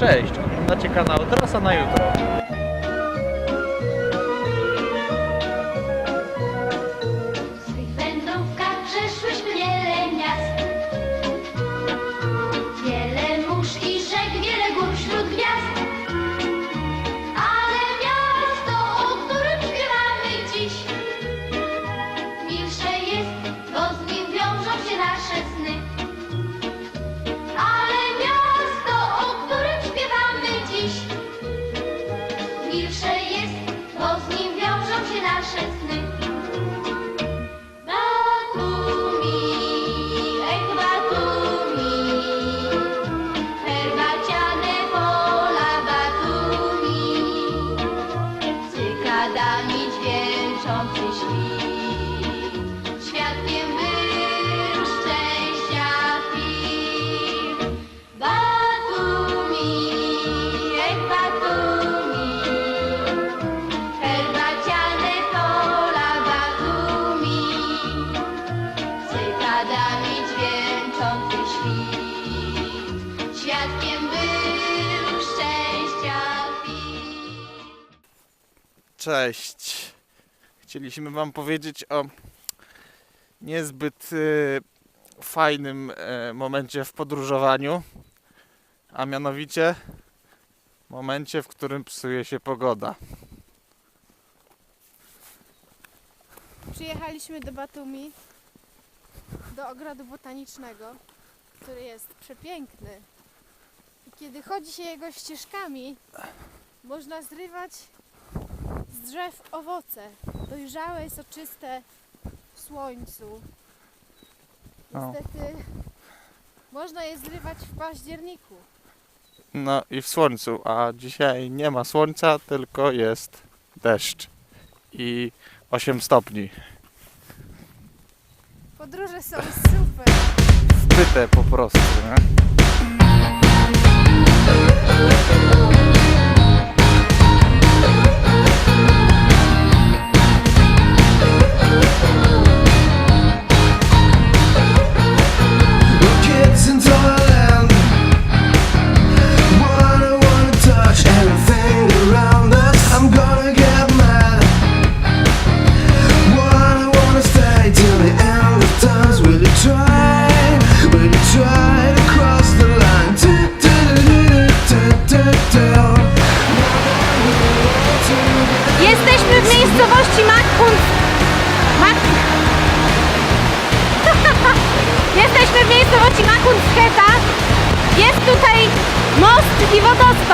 Cześć, oglądacie kanał Trasa na jutro. leaves Cześć. Chcieliśmy Wam powiedzieć o niezbyt y, fajnym e, momencie w podróżowaniu, a mianowicie momencie, w którym psuje się pogoda. Przyjechaliśmy do Batumi, do ogrodu botanicznego, który jest przepiękny. I kiedy chodzi się jego ścieżkami, można zrywać z drzew owoce, dojrzałe soczyste w słońcu. Niestety można je zrywać w październiku. No i w słońcu, a dzisiaj nie ma słońca, tylko jest deszcz i 8 stopni. Podróże są super. Zbyte po prostu. Nie? Miejscowości Makhun Sketa. Jest tutaj most i wodospad.